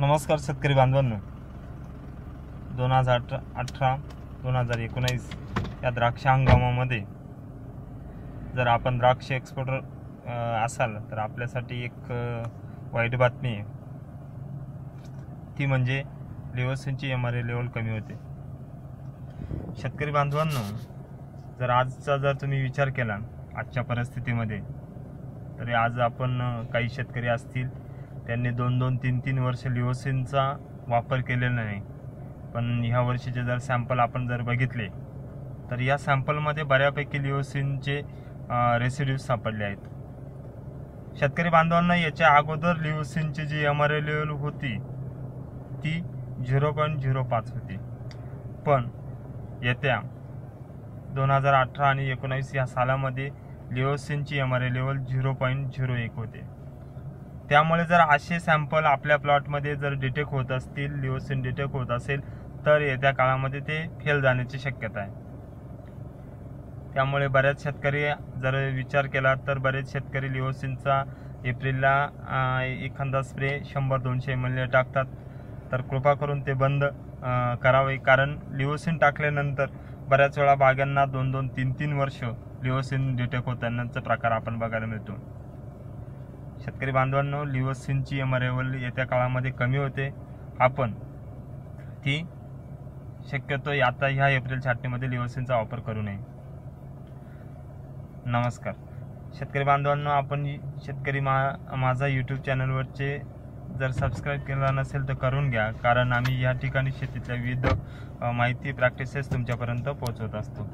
नमस्कार शेतकरी बांधवांनो. दोन हजार अठरा अठरा दोन हजार एकोणावीस या द्राक्ष हंगामामध्ये जर आपण द्राक्ष एक्सपोर्टर असाल तर आपल्यासाठी एक वाईट बातमी आहे. ती म्हणजे लेवसिनची एम आर ए लेवल कमी होते. शेतकरी बांधवांनो जर आजचा जर तुम्ही विचार केला आजच्या परिस्थितीमध्ये तरी आज आपण काही शेतकरी असतील त्यांनी दोन दोन तीन तीन वर्ष लिओसिनचा वापर केलेला नाही. पण ह्या वर्षीचे जर सॅम्पल आपण जर बघितले तर या सॅम्पलमध्ये बऱ्यापैकी लिओसिनचे रेसिड्यूज सापडले आहेत. शेतकरी बांधवांना याच्या अगोदर लिओसिनची जी एम आर एल लेवल होती ती झिरो पॉईंट झिरो पाच होती. पण येत्या दोन हजार अठरा आणि एकोणावीस या सालामध्ये लिओसिनची M R A level zero point zero एक होते. त्यामुळे जर असे सॅम्पल आपल्या प्लॉटमध्ये जर डिटेक्ट होत असतील लिओसिन डिटेक्ट होत असेल तर येत्या काळामध्ये ते फेल जाण्याची शक्यता आहे. त्यामुळे बऱ्याच शेतकरी जर विचार केला तर बरेच शेतकरी लिओसिनचा एप्रिलला एखादा स्प्रे शंभर दोनशे एम एल टाकतात. तर कृपा करून ते बंद करावे. कारण लिओसिन टाकल्यानंतर बऱ्याच वेळा बागांना दोन दोन तीन तीन वर्ष लिओसिन डिटेक्ट होतानाचा प्रकार आपण बघायला मिळतो. शेतकरी बांधवांनो लिओसिनची एम आर येत्या काळामध्ये कमी होते. आपण ती शक्यतो आता ह्या एप्रिल छाटणीमध्ये लिओसिनचा वापर करू नये. नमस्कार. शेतकरी बांधवांनो आपण शेतकरी मा माझा यूट्यूब चॅनलवरचे जर सबस्क्राईब केला नसेल तर करून घ्या. कारण आम्ही या ठिकाणी शेतीतल्या विविध माहिती प्रॅक्टिसेस तुमच्यापर्यंत पोहोचवत असतो.